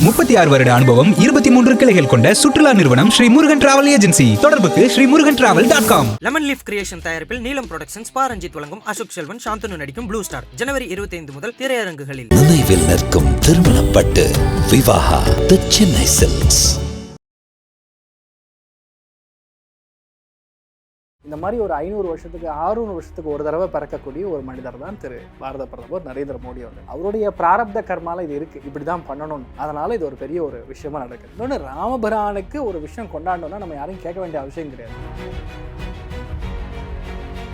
முப்பத்தி ஆறு வருட அனுபவம் இருபத்தி மூன்று கிளைகள் கொண்ட சுற்றுலா நிறுவனம் ஸ்ரீ முருகன் டிராவல் ஏஜென்சி. தொடர்புக்கு Shri Murugan travel dot com. Lemon leaf creation தயாரிப்பில் நீலம் புரொடக்ஷன்ஸ் பா ரஞ்சித் வழங்கும் அசோக் செல்வன் சாந்தனு நடிக்கும் ப்ளூ ஸ்டார். ஜனவரி 25 முதல் திரையரங்குகளில். நினைவில் நிற்கும் திருமணப்பட்டு விவாகா தி சென்னை சில்க்ஸ். இந்த மாதிரி ஒரு ஐநூறு வருஷத்துக்கு ஆறுநூறு வருஷத்துக்கு ஒரு தடவை பிறக்கக்கூடிய ஒரு மனிதர் தான் திரு பாரத பிரதமர் நரேந்திர மோடி அவர்கள். அவருடைய பிராரப்த கர்மால இது இருக்கு. இப்படி தான் பண்ணணும் அதனால இது ஒரு பெரிய ஒரு விஷயமா நடக்குது. இன்னொன்று ராமபிரானுக்கு ஒரு விஷயம் கொண்டாடணும்னா நம்ம யாரையும் கேட்க வேண்டிய அவசியம் கிடையாது.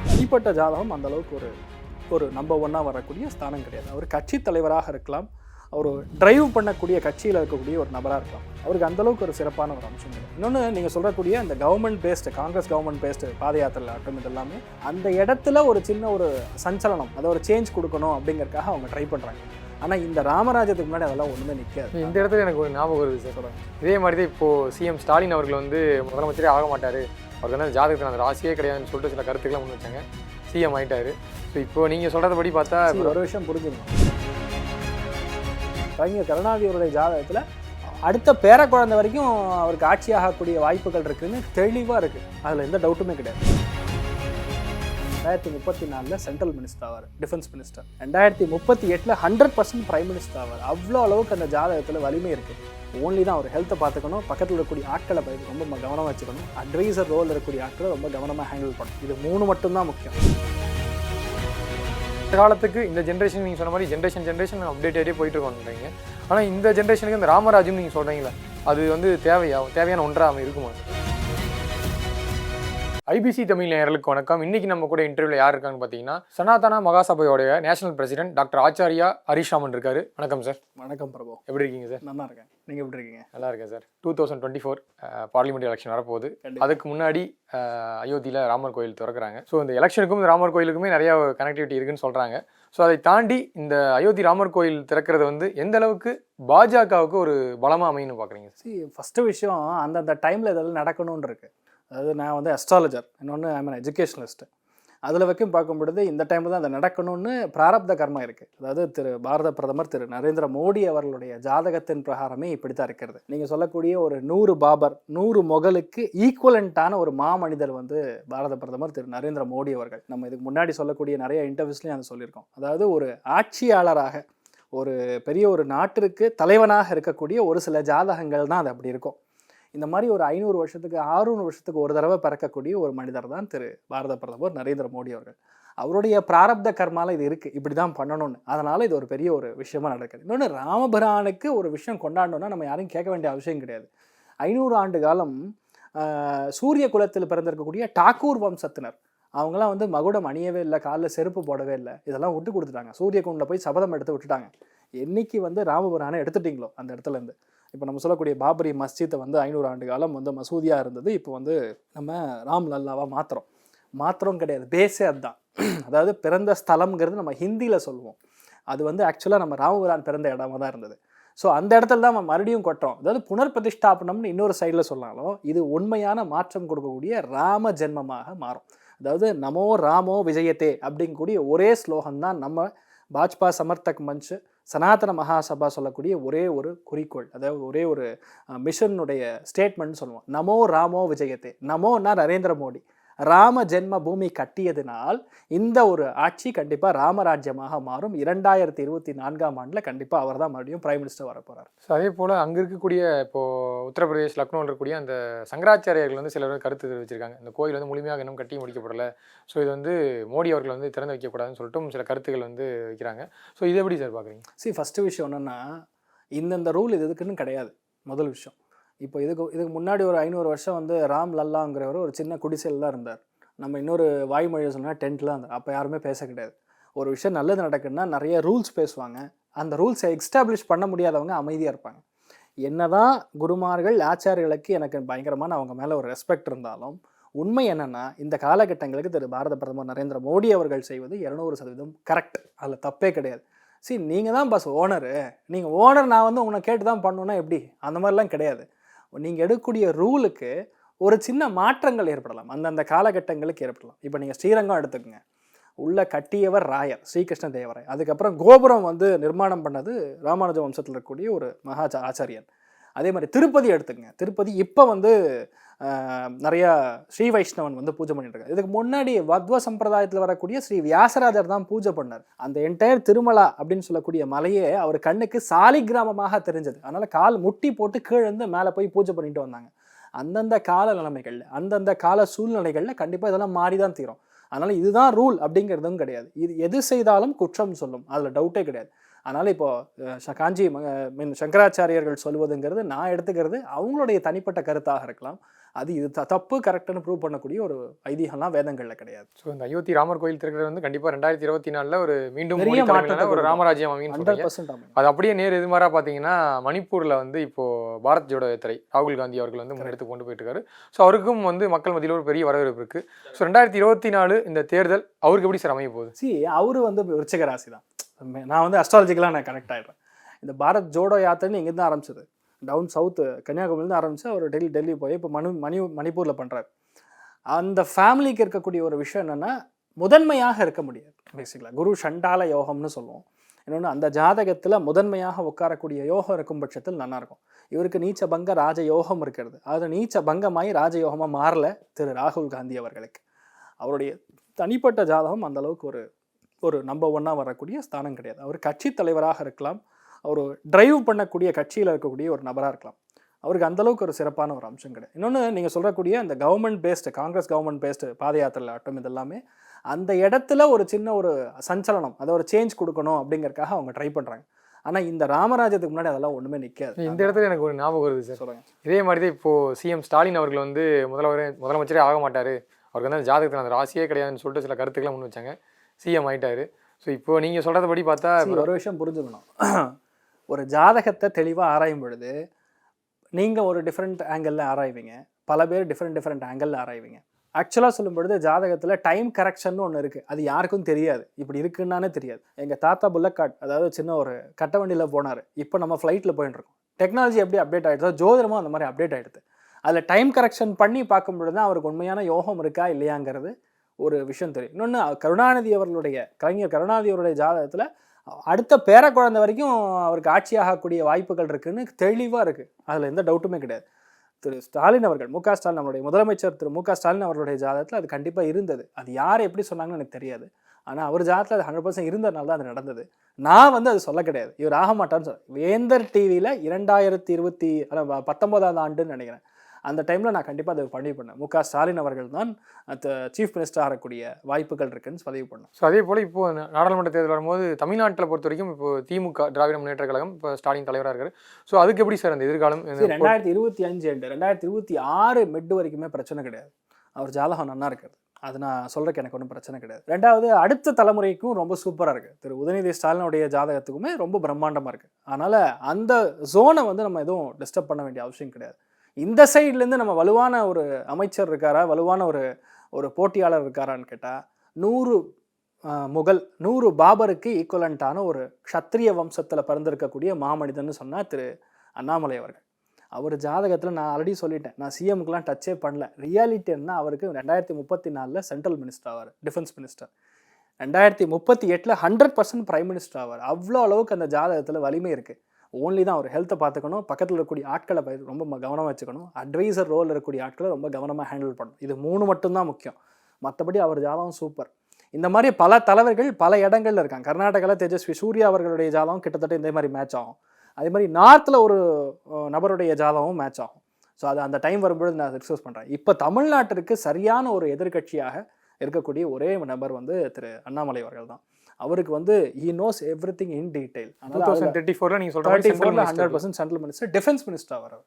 தனிப்பட்ட ஜாதகம் அந்த அளவுக்கு ஒரு ஒரு நம்பர் ஒன்னாக வரக்கூடிய ஸ்தானம் கிடையாது. அவர் கட்சி தலைவராக இருக்கலாம். அவர் டிரைவ் பண்ணக்கூடிய கட்சியில் இருக்கக்கூடிய ஒரு நபராக இருக்கலாம் அவருக்கு அந்த அளவுக்கு ஒரு சிறப்பான ஒரு அம்சம் இன்னொன்று நீங்கள் சொல்லக்கூடிய அந்த government based Congress government based பாத யாத்திரை ஆட்டம் இதெல்லாமே அந்த இடத்துல ஒரு சின்ன ஒரு சஞ்சலனம் அதை ஒரு சேஞ்ச் கொடுக்கணும் அப்படிங்கறதுக்காக அவங்க ட்ரை பண்ணுறாங்க ஆனால் இந்த ராமராஜத்துக்கு முன்னாடி அதெல்லாம் ஒன்றுமே நிற்காது இந்த இடத்துல எனக்கு ஒரு ஞாபகம் வருது சார் இதே மாதிரி தான் இப்போது சிஎம் ஸ்டாலின் அவர்கள் வந்து முதலமைச்சரே ஆக மாட்டார். அவருக்கு வந்து ஜாதகத்தில் அந்த ராசியே கிடையாதுன்னு சொல்லிட்டு சில கருத்துக்கெல்லாம் முன் வச்சாங்க. சிஎம் ஆயிட்டாரு. ஸோ இப்போ நீங்கள் சொல்கிறபடி பார்த்தா ஒரு விஷயம் புரிஞ்சுக்கணும். கலைஞர் கருணாநிதி அவருடைய ஜாதகத்தில் அடுத்த பேர குழந்தை வரைக்கும் அவருக்கு ஆட்சியாகக்கூடிய வாய்ப்புகள் இருக்குதுன்னு தெளிவாக இருக்குது அதில் எந்த டவுட்டுமே கிடையாது. ரெண்டாயிரத்தி முப்பத்தி நாலில் சென்ட்ரல் மினிஸ்டர் ஆவார் டிஃபென்ஸ் மினிஸ்டர் ரெண்டாயிரத்தி முப்பத்தி எட்டில் ஹண்ட்ரட் பர்சன்ட் பிரைம் மினிஸ்டர் ஆவார். அவ்வளோ அளவுக்கு அந்த ஜாதகத்தில் வலிமை இருக்குது ஓன்லி தான் அவர் ஹெல்த்தை பார்த்துக்கணும். பக்கத்தில் இருக்கக்கூடிய ஆட்களை பய- ரொம்ப கவனமாக வச்சுக்கணும். அட்வைசர் ரோல் இருக்கக்கூடிய ஆட்களை ரொம்ப கவனமாக ஹேண்டில் பண்ணணும். இது மூணு மட்டும்தான் முக்கியம். காலத்துக்கு இந்த ஜென்ரேஷன் நீங்கள் சொன்ன மாதிரி ஜென்ரேஷன் ஜென்ரேஷன் அப்டேட் ஆகிட்டே போயிட்டு இருக்கோன்றீங்க ஆனால் இந்த ஜென்ரேஷனுக்கு இந்த ராமராஜ்யம் நீங்கள் சொல்கிறீங்களே அது வந்து தேவையா? தேவையான ஒன்றாக இருக்குமா? ஐபிசி தமிழ் நேயர்களுக்கு வணக்கம். இன்னைக்கு நம்ம கூட இன்டர்வியூல யார் இருக்காங்கன்னு பார்த்தீங்கன்னா Sanatana மகாசபையோடைய national president doctor Acharya Harish Raman இருக்காரு. வணக்கம் சார் வணக்கம் பிரபு. எப்படி இருக்கீங்க சார் நல்லா இருக்கேன். நீங்கள் எப்படி இருக்கீங்க? நல்லா இருக்கேன் sir two thousand twenty four parliament election வரப்போகுது. அதுக்கு முன்னாடி அயோத்தியில் ராமர் கோயில் திறக்கிறாங்க. ஸோ இந்த எலெக்ஷனுக்கும் இந்த ராமர் கோயிலுக்குமே நிறைய கனெக்டிவிட்டி இருக்குன்னு சொல்கிறாங்க ஸோ அதை தாண்டி இந்த அயோத்தி ராமர் கோயில் திறக்கிறது வந்து எந்த அளவுக்கு பாஜகவுக்கு ஒரு பலமாக அமையும்னு பார்க்குறீங்க சி ஃபஸ்ட்டு விஷயம் அந்தந்த டைமில் இதெல்லாம் நடக்கணும்னு இருக்கு. அதாவது நான் வந்து அஸ்ட்ராலஜர் இன்னொன்று ஐ மீன் எஜுகேஷனலிஸ்ட்டு அதில் வைக்கும் பார்க்கும் பொழுது இந்த டைமில் தான் அதை நடக்கணும்னு பிராரப்த கர்மா இருக்குது அதாவது திரு பாரத பிரதமர் திரு நரேந்திர மோடி அவர்களுடைய ஜாதகத்தின் பிரகாரமே இப்படி தான் இருக்கிறது. நீங்கள் சொல்லக்கூடிய ஒரு நூறு பாபர் நூறு மொகலுக்கு ஈக்குவலண்ட்டான ஒரு மாமனிதர் வந்து பாரத பிரதமர் திரு நரேந்திர மோடி அவர்கள். நம்ம இதுக்கு முன்னாடி சொல்லக்கூடிய நிறைய இன்டர்வியூஸ்லையும் அதை சொல்லியிருக்கோம். அதாவது ஒரு ஆட்சியாளராக ஒரு பெரிய ஒரு நாட்டிற்கு தலைவனாக இருக்கக்கூடிய ஒரு சில ஜாதகங்கள் தான் அது அப்படி இருக்கும். இந்த மாதிரி ஒரு ஐநூறு வருஷத்துக்கு ஆறுநூறு வருஷத்துக்கு ஒரு தடவை பிறக்கக்கூடிய ஒரு மனிதர் தான் திரு பாரத பிரதமர் நரேந்திர மோடி அவர்கள். அவருடைய பிராரப்த கர்மால இது இருக்குது இப்படி தான் பண்ணணும்னு. அதனால இது ஒரு பெரிய ஒரு விஷயமா நடக்குது. இன்னொன்று ராமபிரானுக்கு ஒரு விஷயம் கொண்டாடணும்னா நம்ம யாரையும் கேட்க வேண்டிய அவசியம் கிடையாது. ஐநூறு ஆண்டு காலம் சூரிய குலத்தில் பிறந்திருக்கக்கூடிய டாக்கூர் வம்சத்தினர். அவங்களாம் வந்து மகுடம் அணியவே இல்லை காலில் செருப்பு போடவே இல்லை. இதெல்லாம் விட்டு கொடுத்துட்டாங்க. சூரிய குண்டில் போய் சபதம் எடுத்து விட்டுட்டாங்க. என்னைக்கு வந்து ராமபுரானை எடுத்துட்டீங்களோ அந்த இடத்துலேருந்து இப்போ நம்ம சொல்லக்கூடிய பாபரி மஸ்ஜித்தை வந்து ஐநூறு ஆண்டு காலம் வந்து மசூதியாக இருந்தது. இப்போ வந்து நம்ம ராம் லல்லாவாக மாத்திரம் மாத்திரம் கிடையாது. பேஸே அதுதான். அதாவது பிறந்த ஸ்தலம்ங்கிறது நம்ம ஹிந்தியில் சொல்லுவோம். அது வந்து ஆக்சுவலாக நம்ம ராமபுரான் பிறந்த இடமா தான் இருந்தது. ஸோ அந்த இடத்துல தான் நம்ம மறுபடியும் கொட்டுறோம். அதாவது புனர்பிரதிஷ்டாபனம்னு இன்னொரு சைடில் சொன்னாலும் இது உண்மையான மாற்றம் கொடுக்கக்கூடிய ராம ஜென்மமாக மாறும். அதாவது நமோ ராமோ விஜயத்தே அப்படிங்கக்கூடிய ஒரே ஸ்லோகம் தான் நம்ம பாஜ்பா சமர்த்தக் மஞ்ச் சனாதன மகாசபா சொல்லக்கூடிய ஒரே ஒரு குறிக்கோள் அதாவது ஒரே ஒரு மிஷனுடைய ஸ்டேட்மெண்ட் சொல்லுவோம். நமோ ராமோ விஜயத்தே. நமோன்னா நரேந்திர மோடி. ராம ஜென்ம பூமி கட்டியதினால் இந்த ஒரு ஆட்சி கண்டிப்பாக ராமராஜ்யமாக மாறும். இரண்டாயிரத்தி இருபத்தி நான்காம் ஆண்டில் கண்டிப்பாக அவர் தான் மறுபடியும் பிரைம் மினிஸ்டர் வர போகிறார் ஸோ அதே போல் அங்கே இருக்கக்கூடிய இப்போது உத்தரப்பிரதேஷ் லக்னோவில் இருக்கக்கூடிய அந்த சங்கராச்சாரியர்கள் வந்து சிலர் கருத்து தெரிவிச்சிருக்காங்க. இந்த கோயில் வந்து முழுமையாக இன்னும் கட்டி முடிக்கப்படலை. ஸோ இது வந்து மோடி அவர்கள் வந்து திறந்து வைக்கக்கூடாதுன்னு சொல்லிட்டு சில கருத்துக்கள் வந்து வைக்கிறாங்க. ஸோ இது எப்படி சார் பார்க்குறீங்க சரி ஃபஸ்ட்டு விஷயம் என்னென்னா இந்தந்த ரூல் இது இதுக்குன்னு கிடையாது. முதல் விஷயம். இப்போ இதுக்கு இதுக்கு முன்னாடி ஒரு ஐநூறு வருஷம் வந்து ராம் லல்லாங்கிறவர் ஒரு சின்ன குடிசையில் தான் இருந்தார். நம்ம இன்னொரு வாய்மொழியை சொன்னால் டென்ட்டில் இருந்தார் அப்போ யாருமே பேச கிடையாது. ஒரு விஷயம் நல்லது நடக்குதுன்னா நிறைய ரூல்ஸ் பேசுவாங்க. அந்த ரூல்ஸை எக்ஸ்டாப்ளிஷ் பண்ண முடியாதவங்க அமைதியாக இருப்பாங்க. என்னதான் குருமார்கள் ஆச்சாரியர்களுக்கு எனக்கு பயங்கரமான அவங்க மேலே ஒரு ரெஸ்பெக்ட் இருந்தாலும் உண்மை என்னென்னா இந்த காலகட்டங்களுக்கு திரு பாரத பிரதமர் நரேந்திர மோடி அவர்கள் செய்வது இரநூறு சதவீதம் கரெக்ட். அதில் தப்பே கிடையாது. சரி நீங்கள் தான் பஸ் ஓனரு நீங்கள் ஓனர் நான் வந்து உங்களை கேட்டு தான் பண்ணுன்னா எப்படி? அந்த மாதிரிலாம் கிடையாது. நீங்கள் எடுக்கக்கூடிய ரூலுக்கு ஒரு சின்ன மாற்றங்கள் ஏற்படலாம். அந்தந்த காலகட்டங்களுக்கு ஏற்படலாம். இப்போ நீங்கள் ஸ்ரீரங்கம் எடுத்துக்கோங்க. உள்ள கட்டியவர் ராயர் ஸ்ரீகிருஷ்ண தேவராய் அதுக்கப்புறம் கோபுரம் வந்து நிர்மாணம் பண்ணது ராமானுஜ வம்சத்தில் இருக்கக்கூடிய ஒரு மகா ஆச்சாரியன் அதே மாதிரி திருப்பதி எடுத்துக்கங்க. திருப்பதி இப்போ வந்து நிறையா ஸ்ரீ வைஷ்ணவன் வந்து பூஜை பண்ணிட்டு இதுக்கு முன்னாடி வத்வ சம்பிரதாயத்தில் வரக்கூடிய ஸ்ரீ வியாசராஜர் தான் பூஜை பண்ணார். அந்த என்டையர் திருமலா அப்படின்னு சொல்லக்கூடிய மலையே அவர் கண்ணுக்கு சாலி கிராமமாக தெரிஞ்சது. அதனால் கால் முட்டி போட்டு கீழே இருந்து மேலே போய் பூஜை பண்ணிட்டு வந்தாங்க. அந்தந்த கால நிலைமைகளில் அந்தந்த கால சூழ்நிலைகளில் கண்டிப்பாக இதெல்லாம் மாறி தான் தீரும். அதனால் இதுதான் ரூல் அப்படிங்கிறதும் கிடையாது. இது எது செய்தாலும் குற்றம் சொல்லும். அதில் டவுட்டே கிடையாது. அதனால இப்போ அஹ், ச- காஞ்சி மீன் சங்கராச்சாரியர்கள் சொல்வதுங்கிறது நான் எடுத்துக்கிறது அவங்களுடைய தனிப்பட்ட கருத்தாக இருக்கலாம். அது இது த- தப்பு கரெக்டுன்னு ப்ரூவ் பண்ணக்கூடிய ஒரு ஐதீகம்லாம் வேதங்கள்ல கிடையாது. ஸோ இந்த அயோத்தி ராமர் கோயில் திறக்கிறது வந்து கண்டிப்பாக ரெண்டாயிரத்தி இருபத்தி நாலில் ஒரு மீண்டும் ஒரு. ராமராஜ்யம் அமையும் அது அப்படியே நேர் எதிர்மாறாக பார்த்தீங்கன்னா மணிப்பூரில் வந்து இப்போ பாரத் ஜோடோ யாத்திரை ராகுல் காந்தி அவர்கள் வந்து முன்னெடுத்து கொண்டு போயிட்டு இருக்காரு. ஸோ அவருக்கும் வந்து மக்கள் மத்தியில் ஒரு பெரிய வரவேற்பு இருக்கு. ஸோ ரெண்டாயிரத்தி இருபத்தி நாலு இந்த தேர்தல் அவருக்கு எப்படி சார் அமைய போகுது? சி அவரு வந்து விருச்சிக ராசி தான் நான் வந்து அஸ்ட்ராலஜிக்கலாக நான் கனெக்ட் ஆயிடுறேன் இந்த பாரத் ஜோடோ யாத்திரைன்னு இங்கே தான் ஆரம்பிச்சது. டவுன் சவுத்து கன்னியாகுமரியிலேருந்து ஆரம்பிச்சு அவர் டெல்லி டெல்லி போய் இப்போ மணி மணி மணிப்பூரில் பண்ணுறாரு அந்த ஃபேமிலிக்கு இருக்கக்கூடிய ஒரு விஷயம் என்னென்னா முதன்மையாக இருக்க முடியாது. பேசிக்கலாக குரு சண்டால யோகம்னு சொல்லுவோம். இன்னொன்று அந்த ஜாதகத்தில் முதன்மையாக உட்காரக்கூடிய யோகம் இருக்கும் பட்சத்தில் நல்லா இருக்கும். இவருக்கு நீச்ச பங்க ராஜ யோகம் இருக்கிறது. அது நீச்ச பங்கமாகி ராஜயோகமாக மாறல திரு ராகுல் காந்தி அவர்களுக்கு. அவருடைய தனிப்பட்ட ஜாதகம் அந்தளவுக்கு ஒரு ஒரு நம்பர் ஒன்னாக வரக்கூடிய ஸ்தானம் கிடையாது. அவர் கட்சி தலைவராக இருக்கலாம். அவர் டிரைவ் பண்ணக்கூடிய கட்சியில் இருக்கக்கூடிய ஒரு நபராக இருக்கலாம். அவருக்கு அந்த அளவுக்கு ஒரு சிறப்பான ஒரு அம்சம் கிடையாது. இன்னொன்று நீங்கள் சொல்லக்கூடிய அந்த government based Congress government based பாத யாத்திரையில் ஆட்டம் இதெல்லாமே அந்த இடத்துல ஒரு சின்ன ஒரு சஞ்சலனம் அதை ஒரு சேஞ்ச் கொடுக்கணும் அப்படிங்கறதுக்காக அவங்க ட்ரை பண்ணுறாங்க ஆனால் இந்த ராமராஜத்துக்கு முன்னாடி அதெல்லாம் ஒன்றுமே நிற்காது இந்த இடத்துல எனக்கு ஒரு ஞாபகம் வருது சார். சொல்லுங்க. இதே மாதிரி தான் இப்போ சிஎம் ஸ்டாலின் அவர்கள் வந்து முதல்வர் முதலமைச்சரே ஆக மாட்டாரு. அவருக்கு வந்து ஜாதகத்தில் அந்த ராசியே கிடையாதுன்னு சொல்லிட்டு சில கருத்துக்களை முன் வச்சாங்க. சிஎம் ஆயிட்டாரு. ஸோ இப்போ நீங்கள் சொல்கிறத பார்த்தா ஒரு விஷயம் புரிஞ்சுக்கணும். ஒரு ஜாதகத்தை தெளிவாக ஆராயும் பொழுது நீங்கள் ஒரு டிஃப்ரெண்ட் ஆங்கிளில் ஆராய்வீங்க. பல பேர் டிஃப்ரெண்ட் டிஃப்ரெண்ட் ஆங்கிளில் ஆராய்வீங்க. ஆக்சுவலாக சொல்லும் பொழுது ஜாதகத்தில் டைம் கரெக்ஷன் ஒன்று இருக்குது அது யாருக்கும் தெரியாது. இப்படி இருக்குன்னானே தெரியாது. எங்கள் தாத்தா புல்லக்காட் அதாவது சின்ன ஒரு கட்ட வண்டியில் போனார். இப்போ நம்ம ஃப்ளைட்டில் போயிட்டு இருக்கோம். டெக்னாலஜி எப்படி அப்டேட் ஆகிடுதோ ஜோதிடமும் அந்த மாதிரி அப்டேட் ஆகிடுது அதில் டைம் கரெக்ஷன் பண்ணி பார்க்கும் பொழுது தான் அவருக்கு உண்மையான யோகம் இருக்கா இல்லையாங்கிறது ஒரு விஷயம் தெரியும். இன்னொன்று கருணாநிதி அவர்களுடைய கலைஞர் கருணாநிதி அவருடைய ஜாதகத்தில் அடுத்த பேர குழந்தை வரைக்கும் அவருக்கு ஆட்சியாகக்கூடிய வாய்ப்புகள் இருக்குன்னு தெளிவாக இருக்குது அதில் எந்த டவுட்டுமே கிடையாது. திரு ஸ்டாலின் அவர்கள் மு க ஸ்டாலின் நம்மளுடைய முதலமைச்சர் திரு மு க ஸ்டாலின் அவர்களுடைய ஜாதகத்தில் அது கண்டிப்பாக இருந்தது. அது யார் எப்படி சொன்னாங்கன்னு எனக்கு தெரியாது. ஆனால் அவர் ஜாதத்தில் அது ஹண்ட்ரட் பர்சன்ட் இருந்ததுனால தான் அது நடந்தது. நான் வந்து அது சொல்ல கிடையாது. இவர் ஆக மாட்டான்னு சொல்ல வேந்தர் டிவியில் இரண்டாயிரத்தி இருபத்தி பத்தொம்போதாவது ஆண்டுன்னு நினைக்கிறேன். அந்த டைமில் நான் கண்டிப்பாக அதை பதிவு பண்ணேன். மு க. ஸ்டாலின் அவர்கள் தான் சீஃப் மினிஸ்டர் ஆகக்கூடிய வாய்ப்புகள் இருக்குன்னு பதிவு பண்ணேன் ஸோ அதே போல் இப்போ நாடாளுமன்ற தேர்தல் வரும்போது தமிழ்நாட்டில் பொறுத்த வரைக்கும் இப்போ திமுக திராவிட முன்னேற்ற கழகம் இப்போ ஸ்டாலின் தலைவராக இருக்காரு. ஸோ அதுக்கு எப்படி சார் அந்த எதிர்காலம்? ரெண்டாயிரத்தி இருபத்தி அஞ்சு அண்டு ரெண்டாயிரத்தி இருபத்தி ஆறு மிட் வரைக்குமே பிரச்சனை கிடையாது. அவர் ஜாதகம் நன்னா இருக்குது அது நான் சொல்றதுக்கு எனக்கு ஒன்றும் பிரச்சனை கிடையாது. ரெண்டாவது அடுத்த தலைமுறைக்கும் ரொம்ப சூப்பராக இருக்குது திரு உதயநிதி ஸ்டாலினுடைய ஜாதகத்துக்குமே ரொம்ப பிரம்மாண்டமாக இருக்குது அதனால் அந்த ஜோனை வந்து நம்ம எதுவும் டிஸ்டர்ப் பண்ண வேண்டிய அவசியம் கிடையாது. இந்த சைட்லேருந்து நம்ம வலுவான ஒரு அமைச்சர் இருக்காரா? வலுவான ஒரு ஒரு போட்டியாளர் இருக்காரான்னு கேட்டால் நூறு முகல் நூறு பாபருக்கு ஈக்குவலண்ட்டான ஒரு க்ஷத்ரிய வம்சத்தில் பிறந்திருக்கக்கூடிய மாமனிதன் சொன்னால் திரு அண்ணாமலை அவர்கள். அவர் ஜாதகத்தில் நான் ஆல்ரெடி சொல்லிட்டேன். நான் சிஎம்க்குலாம் டச்சே பண்ணல. ரியாலிட்டி என்ன அவருக்கு ரெண்டாயிரத்தி முப்பத்தி நாலில் சென்ட்ரல் மினிஸ்டர் ஆவார் டிஃபென்ஸ் மினிஸ்டர் ரெண்டாயிரத்தி முப்பத்தி எட்டில் ஹண்ட்ரட் பர்சன்ட் பிரைம் மினிஸ்டர் ஆவார். அவ்வளோ அளவுக்கு அந்த ஜாதகத்தில் வலிமை இருக்குது ஓன்லி தான் அவர் ஹெல்த்தை பார்த்துக்கணும். பக்கத்தில் இருக்கக்கூடிய ஆட்களை ரொம்ப கவனமாக வச்சுக்கணும். அட்வைசர் ரோலில் இருக்கக்கூடிய ஆட்களை ரொம்ப கவனமாக ஹேண்டில் பண்ணணும். இது மூணு மட்டும்தான் முக்கியம். மற்றபடி அவர் ஜாதகம் சூப்பர் இந்த மாதிரி பல தலைவர்கள் பல இடங்களில் இருக்காங்க. கர்நாடகாவில் தேஜஸ்வி சூர்யா அவர்களுடைய ஜாதகம் கிட்டத்தட்ட இந்த மாதிரி மேட்ச் ஆகும். அதே மாதிரி நார்த்தில் ஒரு நபருடைய ஜாதகமும் மேட்ச் ஆகும். ஸோ அது அந்த டைம் வரும்பொழுது நான் டிஸ்கஸ் பண்ணுறேன் இப்போ தமிழ்நாட்டிற்கு சரியான ஒரு எதிர்க்கட்சியாக இருக்கக்கூடிய ஒரே நபர் வந்து திரு அண்ணாமலை அவர்கள் தான். அவருக்கு வந்து he knows everything in detail two thousand thirty ஃபோரில் நீங்கள் சொல்கிற தேர்ட்டி ஃபோரில் hundred percent central minister defence minister அவர்.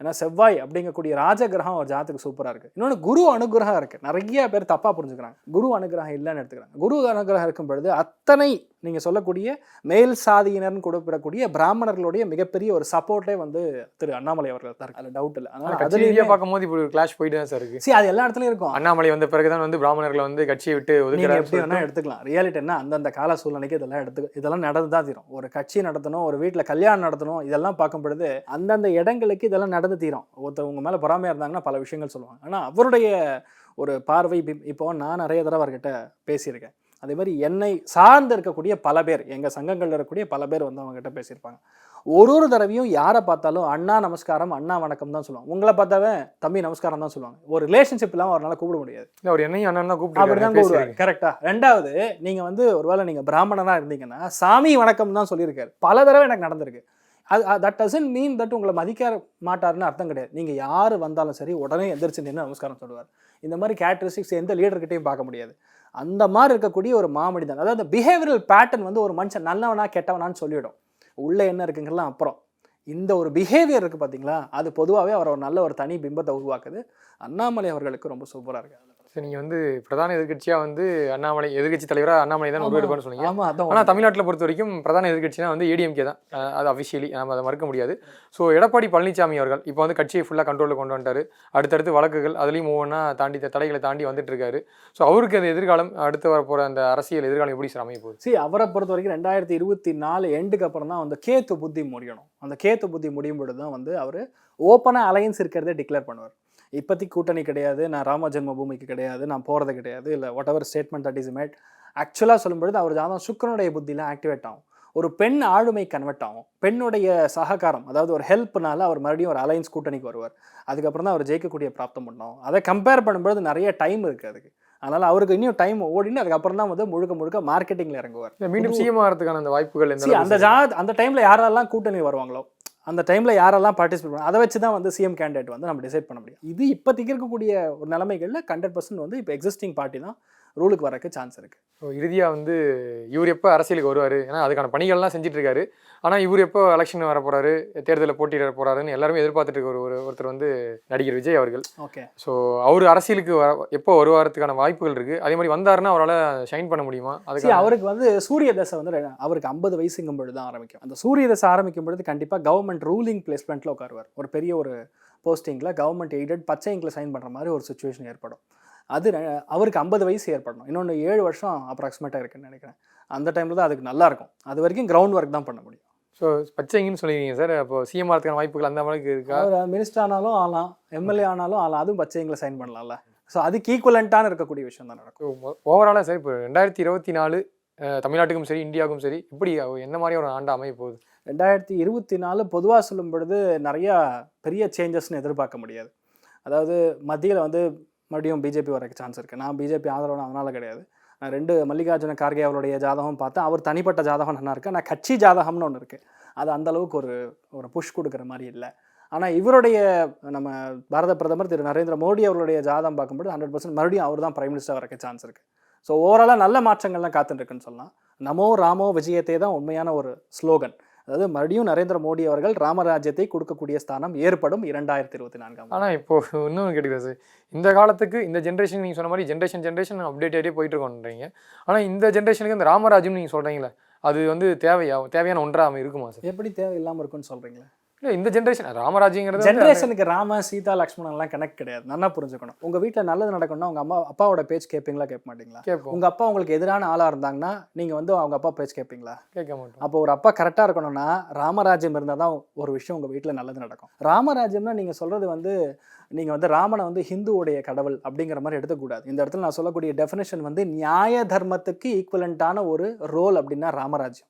ஏன்னா செவ்வாய் அப்படிங்கக்கூடிய ராஜகிரகம் ஒரு ஜாத்துக்கு சூப்பராக இருக்குது இன்னொன்று குரு அனுகிரகம் இருக்குது நிறைய பேர் தப்பாக புரிஞ்சுக்கிறாங்க. குரு அனுகிரகம் இல்லைன்னு எடுத்துக்கிறாங்க. குரு அனுகிரகம் இருக்கும் பொழுது அத்தனை நீங்கள் சொல்லக்கூடிய மேல் சாதியினர்னு கொடுப்பிடக்கூடிய பிராமணர்களுடைய மிகப்பெரிய ஒரு சப்போர்ட்டே வந்து திரு அண்ணாமலை அவர்கள் தான் அதில் டவுட் இல்லை. அதனால் அதுலேயே பார்க்கும்போது இப்போ ஒரு கிளாஷ் போயிட்டு தான் சார் இருக்கு. சரி அது எல்லா இடத்துலையும் இருக்கும். அண்ணாமலை வந்த பிறகுதான் வந்து பிராமணர்களை வந்து கட்சியை விட்டு ஒதுக்குறாரு எப்படி வேணா எடுத்துக்கலாம். ரியாலிட்டி என்ன? அந்தந்த கால சூழ்நிலைக்கு இதெல்லாம் எடுத்து இதெல்லாம் நடந்து தான் தீரும். ஒரு கட்சி நடத்தணும் ஒரு வீட்டில் கல்யாணம் நடத்தணும் இதெல்லாம் பார்க்கும் பொழுது அந்தந்த இடங்களுக்கு இதெல்லாம் நடந்து தீரும். ஒருத்தர் உங்க மேல பொறாமையா இருந்தாங்கன்னா பல விஷயங்கள் சொல்லுவாங்க. ஆனா அவருடைய ஒரு பார்வை இப்ப- நான் நிறைய தடவை அவர்கிட்ட பேசியிருக்கேன். அதே மாதிரி என்னை சார்ந்து இருக்கக்கூடிய பல பேர் எங்கள் சங்கங்களில் இருக்கக்கூடிய பல பேர் வந்து அவங்ககிட்ட பேசியிருப்பாங்க. ஒரு ஒரு தடவையும் யாரை பார்த்தாலும் அண்ணா நமஸ்காரம் அண்ணா வணக்கம் தான் சொல்லுவாங்க. உங்களை பார்த்தாவே தம்பி நமஸ்காரம் தான் சொல்லுவாங்க. ஒரு ரிலேஷன்ஷிப் இல்லாமல் அவரால் கூப்பிட முடியாது. அவர் என்னையும் அண்ணன் தான் அப்படிதான் கூப்பிட்டு கூப்பிடுவாரு கரெக்டா ரெண்டாவது நீங்க வந்து ஒருவேளை நீங்க பிராமணனா இருந்தீங்கன்னா சாமி வணக்கம் தான் சொல்லியிருக்காரு. பல தடவை எனக்கு நடந்திருக்கு. அது தட் டசன்ட் மீன் தட் உங்களை மதிக்க மாட்டாருன்னு அர்த்தம் கிடையாது. நீங்கள் யார் வந்தாலும் சரி உடனே எந்திரிச்சு நின்று நமஸ்காரம் சொல்லுவார். இந்த மாதிரி கேரக்டரிஸ்டிக்ஸ் எந்த லீடர்கிட்டையும் பார்க்க முடியாது. அந்த மாதிரி இருக்கக்கூடிய ஒரு மாமனிதன் அதாவது பிஹேவியரல் பேட்டர்ன் வந்து ஒரு மனுஷன் நல்லவனா கெட்டவனான்னு சொல்லிவிடும். உள்ளே என்ன இருக்குங்கலாம் அப்புறம். இந்த ஒரு பிஹேவியர் இருக்குது பார்த்தீங்களா அது பொதுவாகவே அவர் ஒரு நல்ல ஒரு தனி பிம்பத்தை உருவாக்குது. அண்ணாமலை அவர்களுக்கு ரொம்ப சூப்பராக இருக்குது சரி நீங்க வந்து பிரதான எதிர்க்கட்சியா வந்து அண்ணாமலை எதிர்க்கட்சி தலைவரா அண்ணாமலை தான் உருவெடுப்பான்னு சொன்னீங்க. ஆமா அதான் ஆனா தமிழ்நாட்டில் பொறுத்த வரைக்கும் பிரதான எதிர்க்கட்சினா வந்து ஏடிஎம்கே தான். அது அஃபிஷியலி நம்ம அதை மறுக்க முடியாது. ஸோ எடப்பாடி பழனிசாமி அவர்கள் இப்போ வந்து கட்சியை ஃபுல்லாக கண்ட்ரோலில் கொண்டு வந்துட்டாரு. அடுத்தடுத்து வழக்குகள் அதுலேயும் ஒவ்வொன்றா தாண்டி தடைகளை தாண்டி வந்துட்டு இருக்காரு. ஸோ அவருக்கு அந்த எதிர்காலம் அடுத்து வரப்போற அந்த அரசியல் எதிர்காலம் எப்படி சார் அமைய போகுது? see அவரை பொறுத்த வரைக்கும் ரெண்டாயிரத்தி இருபத்தி நாலு எண்டுக்கு அப்புறம் தான் வந்து கேத்து புத்தி முடியணும். அந்த கேத்து புத்தி முடியும் பொழுது தான் வந்து அவர் ஓப்பனாக அலையன்ஸ் இருக்கிறதே டிக்ளேர் பண்ணுவார். இப்போதைக்கு கூட்டணி கிடையாது நான் ராம ஜென்ம பூமிக்கு கிடையாது நான் போகிறது கிடையாது இல்லை whatever statement that is made ஆக்சுவலாக சொல்லும்பொழுது அவர் ஜாதகம் சுக்கரனுடைய புத்தியில் ஆக்டிவேட் ஆகும். ஒரு பெண் ஆளுமை கன்வெர்ட் ஆகும். பெண்ணுடைய சககாரம் அதாவது ஒரு ஹெல்ப்னால அவர் மறுபடியும் ஒரு அலையன்ஸ் கூட்டணிக்கு வருவார். அதுக்கப்புறம் தான் அவர் ஜெயிக்கக்கூடிய பிராப்தம் பண்ணோம். அதை கம்பேர் பண்ணும்போது நிறைய டைம் இருக்குது அதுக்கு. அதனால் அவருக்கு இன்னும் டைம் ஓடின்னு அதுக்கப்புறம் தான் வந்து முழுக்க முழுக்க மார்க்கெட்டிங்கில் இறங்குவார். மீண்டும் சிஎம் ஆகிறதுக்கான அந்த வாய்ப்புகள் அந்த? ஜா அந்த டைமில் யாரெல்லாம் கூட்டணி வருவாங்களோ அந்த டைமில் யாரெல்லாம் பார்ட்டிசிபேட் பண்ண அதை வச்சு தான் வந்து சிஎம் கேண்டிடேட் வந்து நம்ம டிசைட் பண்ண முடியும். இது இப்போதைக்கு இருக்கக்கூடிய ஒரு நிலைமைகளில் ஹண்ட்ரட் பர்சன்ட் வந்து இப்போ எக்ஸிஸ்டிங் பார்ட்டி தான் ரூலுக்கு வரக்கு சான்ஸ் இருக்குது ஸோ இறுதியா வந்து இவர் எப்போ அரசியலுக்கு வருவார்? ஏன்னா அதுக்கான பணிகள்லாம் செஞ்சுட்டு இருக்காரு ஆனா இவர் எப்போ எலெக்ஷன் வர போறாரு தேர்தலில் போட்டியிட போறாருன்னு எல்லாருமே எதிர்பார்த்துட்டு இருக்க ஒரு ஒரு- ஒருத்தர் வந்து நடிகர் விஜய் அவர்கள். ஓகே ஸோ அவர் அரசியலுக்கு வர எப்போ வருவாரத்துக்கான வாய்ப்புகள் இருக்கு. அதே மாதிரி வந்தாருன்னா அவரால் ஷைன் பண்ண முடியுமா? அதுக்கு அவருக்கு வந்து சூரிய தசை வந்து அவருக்கு ஐம்பது வயசுங்கும் பொழுது தான் ஆரம்பிக்கும். அந்த சூரிய தசை ஆரம்பிக்கும் பொழுது கண்டிப்பாக கவர்மெண்ட் ரூலிங் பிளேஸ்மெண்ட்டில் உட்காருவார். ஒரு பெரிய ஒரு போஸ்டிங்கில் கவர்மெண்ட் எய்டட் பச்சை இங்கில் சைன் பண்ணுற மாதிரி ஒரு சுச்சுவேஷன் ஏற்படும். அது அவருக்கு ஐம்பது வயசு ஏற்படணும். இன்னொன்று ஏழு வருஷம் அப்ராக்சிமேட்டாக இருக்குன்னு நினைக்கிறேன். அந்த டைமில் தான் அதுக்கு நல்லா இருக்கும். அது வரைக்கும் கிரவுண்ட் ஒர்க் தான் பண்ண முடியும். ஸோ பச்சைங்கன்னு சொல்லிருக்கீங்க சார் அப்போ சிஎம் ஆகிறதுக்கான வாய்ப்புகள் அந்த அளவுக்கு இருக்கா? அவர் மினிஸ்டர் ஆனாலும் ஆகலாம் எம்எல்ஏ ஆனாலும் ஆகலாம் அதுவும் பச்சை இங்கில் சைன் பண்ணலாம்ல. ஸோ அதுக்கு ஈக்குவலண்ட்டான இருக்கக்கூடிய விஷயம் தான் நடக்கும். ஓவராலாக சார் இப்போ ரெண்டாயிரத்தி இருபத்தி நாலு தமிழ்நாட்டுக்கும் சரி இந்தியாவுக்கும் சரி இப்படி என்ன மாதிரி ஒரு ஆண்டு அமைய போகுது? ரெண்டாயிரத்தி இருபத்தி நாலு பொதுவாக சொல்லும் பொழுது நிறையா பெரிய சேஞ்சஸ்னு எதிர்பார்க்க முடியாது. அதாவது மத்தியில் வந்து மறுபடியும் பிஜேபி வரக்கு சான்ஸ் இருக்குது நான் பிஜேபி ஆதரவான அதனால் கிடையாது. நான் ரெண்டு மல்லிகார்ஜுன கார்கே அவருடைய ஜாதகம் பார்த்தேன் அவர் தனிப்பட்ட ஜாதகம் நல்லா இருக்கு. ஆனால் கட்சி ஜாதகம்னு ஒன்று இருக்குது அது அந்த அளவுக்கு ஒரு ஒரு புஷ் கொடுக்குற மாதிரி இல்லை. ஆனால் இவருடைய நம்ம பாரத பிரதமர் திரு நரேந்திர மோடி அவருடைய ஜாதகம் பார்க்கும்போது ஹண்ட்ரட் பர்சன்ட் மறுபடியும் அவர் தான் பிரைம் மினிஸ்டர் வரக்கு சான்ஸ் இருக்குது ஸோ ஓவராலாக நல்ல மாற்றங்கள்லாம் காத்துட்டுருக்குன்னு சொல்லலாம். நமோ ராமோ விஜயத்தே தான் உண்மையான ஒரு ஸ்லோகன் அதாவது மறுபடியும் நரேந்திர மோடி அவர்கள் ராமராஜ்யத்தை கொடுக்கக்கூடிய ஸ்தானம் ஏற்படும் இரண்டாயிரத்தி இருபத்தி நான்காம். ஆனால் இப்போ இன்னொன்று கேட்டுக்கிறேன் சார். இந்த காலத்துக்கு இந்த ஜென்ரேஷன் நீங்கள் சொன்ன மாதிரி ஜென்ரேஷன் ஜென்ரேஷன் அப்டேட் ஆகிட்டே போயிட்டு இருக்கோன்றீங்க. ஆனால் இந்த ஜென்ரேஷனுக்கு இந்த ராமராஜ்யம் நீங்கள் சொல்கிறீங்களே அது வந்து தேவையா தேவையான ஒன்றாக இருக்குமா சார்? எப்படி தேவை இல்லாமல் இருக்குன்னு சொல்கிறீங்களா இல்லை இந்த ஜென்ரேஷன் ராமராஜ்யங்கிறது வந்து ஜென்ரேஷனுக்கு ராம சீதா லக்ஷ்மணன்லாம் கனெக்ட் கிடையாது. நல்லா புரிஞ்சுக்கணும். உங்கள் வீட்டில் நல்லது நடக்கணும்னா உங்கள் அம்மா அப்பாவோட பேச்சு கேட்பீங்களா கேட்க மாட்டீங்களா? கேட்போம். உங்கள் அப்பா உங்களுக்கு எதிரான ஆளாக இருந்தாங்கன்னா நீங்கள் வந்து அவங்க அப்பா பேச்சு கேட்பீங்களா கேட்க மாட்டோம். அப்போ ஒரு அப்பா கரெக்டாக இருக்கணும்னா ராமராஜ்யம் இருந்தால் தான் ஒரு விஷயம் உங்கள் வீட்டில் நல்லது நடக்கும். ராமராஜ்யம்னா நீங்கள் சொல்கிறது வந்து நீங்கள் வந்து ராமனை வந்து ஹிந்துவுடைய கடவுள் அப்படிங்கிற மாதிரி எடுத்துக்கூடாது இந்த இடத்துல நான் சொல்லக்கூடிய டெஃபினேஷன் வந்து நியாய தர்மத்துக்கு ஈக்குவலண்ட்டான ஒரு ரோல் அப்படின்னா ராமராஜ்யம்.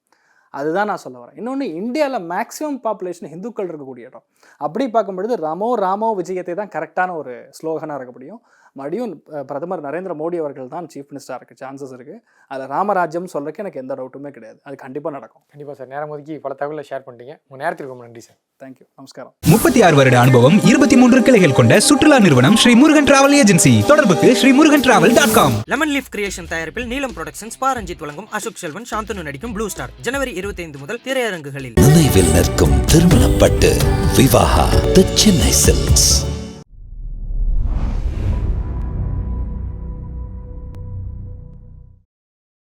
அதுதான் நான் சொல்ல வரேன். இன்னொன்று இந்தியாவில் மேக்ஸிமம் பாப்புலேஷன் ஹிந்துக்கள் இருக்கக்கூடிய இடம். அப்படி பார்க்கும் பொழுது ராமோ ராமோ விஜயத்தை தான் கரெக்டான ஒரு ஸ்லோகனாக இருக்க முடியும் மறுபடியும் பிரதமர் நரேந்திர மோடி அவர்கள் தான் சீஃப் மினிஸ்டராக இருக்க சான்சஸ் இருக்குது அதில் ராமராஜ்யம் சொல்றதுக்கு எனக்கு எந்த டவுட்டுமே கிடையாது. அது கண்டிப்பாக நடக்கும். கண்டிப்பாக சார். நேரம் ஒதுக்கி பல தகவலை ஷேர் பண்ணிட்டீங்க. உங்கள் நேரத்திற்கு ரொம்ப நன்றி சார். தேங்க்யூ நமஸ்காரம். முப்பத்தி ஆறு வருட அனுபவம் இருபத்தி மூன்று கிளைகள் கொண்ட சுற்றுலா நிறுவனம் ஸ்ரீ முருகன் டிராவல் ஏஜென்சி தொடர்புக்கு Shri Murugan travel dot com lemon leaf creation தயாரிப்பில் நீலம் புரொடக்ஷன்ஸ் பா ரஞ்சித் வழங்கும் அசோக் செல்வன் சாந்தனு நடிக்கும் ப்ளூ ஸ்டார் ஜனவரி 25 முதல் திரையரங்குகளில். நினைவில் நிற்கும் திருமணப்பட்டு விவாகா தி சென்னை சில்க்ஸ்